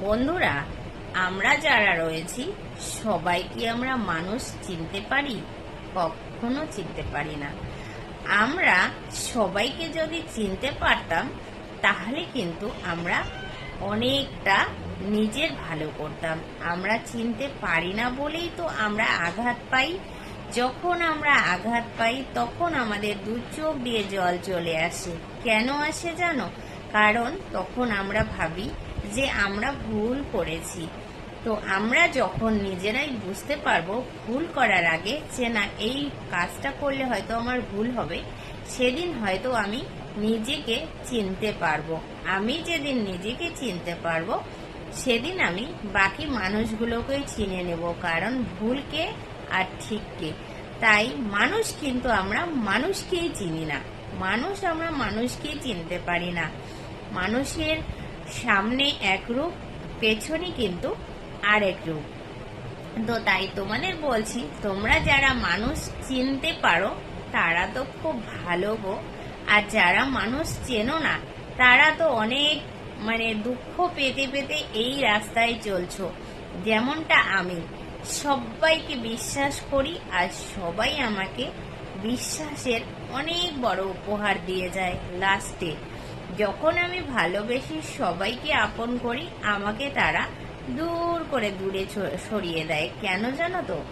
বন্ধুরা, আমরা যারা রয়েছি, সবাই কি আমরা মানুষ চিনতে পারি? কখনো চিনতে পারি না। আমরা সবাইকে যদি চিনতে পারতাম, তাহলে কিন্তু আমরা অনেকটা নিজের ভালো করতাম। আমরা চিনতে পারি না বলেই তো আমরা আঘাত পাই। যখন আমরা আঘাত পাই, তখন আমাদের দু চোখ দিয়ে জল চলে আসে। কেন আসে জানো? কারণ তখন আমরা ভাবি যে আমরা ভুল করেছি। তো আমরা যখন নিজেরাই বুঝতে পারব ভুল করার আগে যে না, এই কাজটা করলে হয়তো আমার ভুল হবে, সেদিন হয়তো আমি নিজেকে চিনতে পারব। আমি যেদিন নিজেকে চিনতে পারব, সেদিন আমি বাকি মানুষগুলোকেই চিনে নেব, কারণ ভুলকে আর ঠিককে। তাই মানুষ কিন্তু আমরা মানুষকেই চিনি না। মানুষ আমরা মানুষকেই চিনতে পারি না। মানুষের সামনে এক রূপ, পেছনে কিন্তু আরেক রূপ। তো তাই তোমাদের বলছি, তোমরা যারা মানুষ চিনতে পারো, তারা তো খুব ভালো গো। আর যারা মানুষ চেনো না, তারা তো অনেক মানে দুঃখ পেতে পেতে এই রাস্তায় চলছো। যেমনটা আমি, সবাইকে বিশ্বাস করি আর সবাই আমাকে বিশ্বাসের অনেক বড় উপহার দিয়ে যায় লাস্টে। যখন আমি ভালোবেসে সবাইকে আপন করি, আমাকে তারা দূর করে দূরে সরিয়ে দেয়। কেন জানো তো?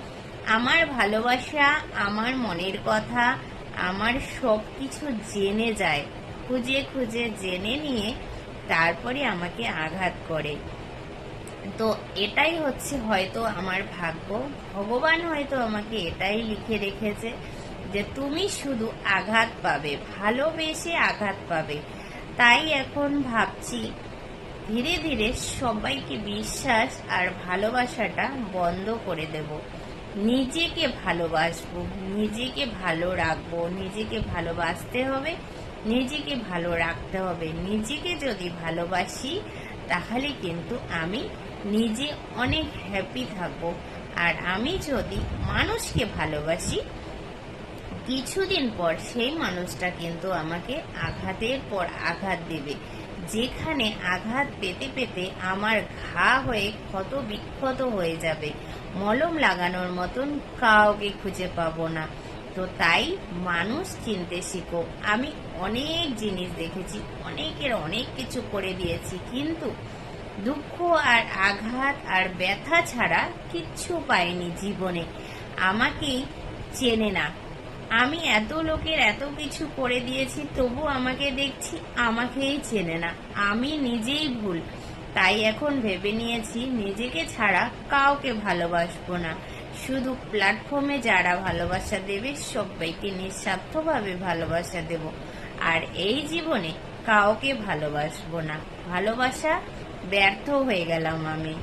আমার ভালোবাসা, আমার মনের কথা, আমার সব কিছু জেনে যায়। খুঁজে খুঁজে জেনে নিয়ে তারপরে আমাকে আঘাত করে। তো এটাই হচ্ছে হয়তো আমার ভাগ্য। ভগবান হয়তো আমাকে এটাই লিখে রেখেছে যে, তুমি শুধু আঘাত পাবে, ভালোবেসে আঘাত পাবে। তাই এখন ভাবছি, ধীরে ধীরে সবাইকে বিশ্বাস আর ভালোবাসাটা বন্ধ করে দেব। নিজেকে ভালোবাসবো, নিজেকে ভালো রাখব, নিজেকে ভালোবাসতে হবে, নিজেকে ভালো রাখতে হবে। নিজেকে যদি ভালোবাসি, তাহলে কিন্তু আমি নিজে অনেক হ্যাপি থাকব। আর আমি যদি মানুষকে ভালোবাসি কিছুদিন পর সেই মানুষটা কিন্তু আমাকে আঘাতের পর আঘাত দেবে। যেখানে আঘাত পেতে পেতে আমার ঘা হয়ে ক্ষত বিক্ষত হয়ে যাবে। মলম লাগানোর মতন কাউকে খুঁজে পাবো না। তো তাই মানুষ চিনতে শিখো। আমি অনেক জিনিস দেখেছি, অনেকের অনেক কিছু করে দিয়েছি, কিন্তু দুঃখ আর আঘাত আর ব্যথা ছাড়া কিচ্ছু পাইনি জীবনে। আমাকেই চেনে না। আমি এত লোকের এত কিছু করে দিয়েছি, তবু আমাকে দেখছি আমাকেই চেনে না। আমি নিজেই ভুল। তাই এখন ভেবে নিয়েছি, নিজেকে ছাড়া কাউকে ভালোবাসবো না। শুধু প্ল্যাটফর্মে যারা ভালোবাসা দেবে, সবাইকে নিঃস্বার্থভাবে ভালোবাসা দেব। আর এই জীবনে কাউকে ভালোবাসবো না। ভালোবাসা ব্যর্থ হয়ে গেলাম আমি।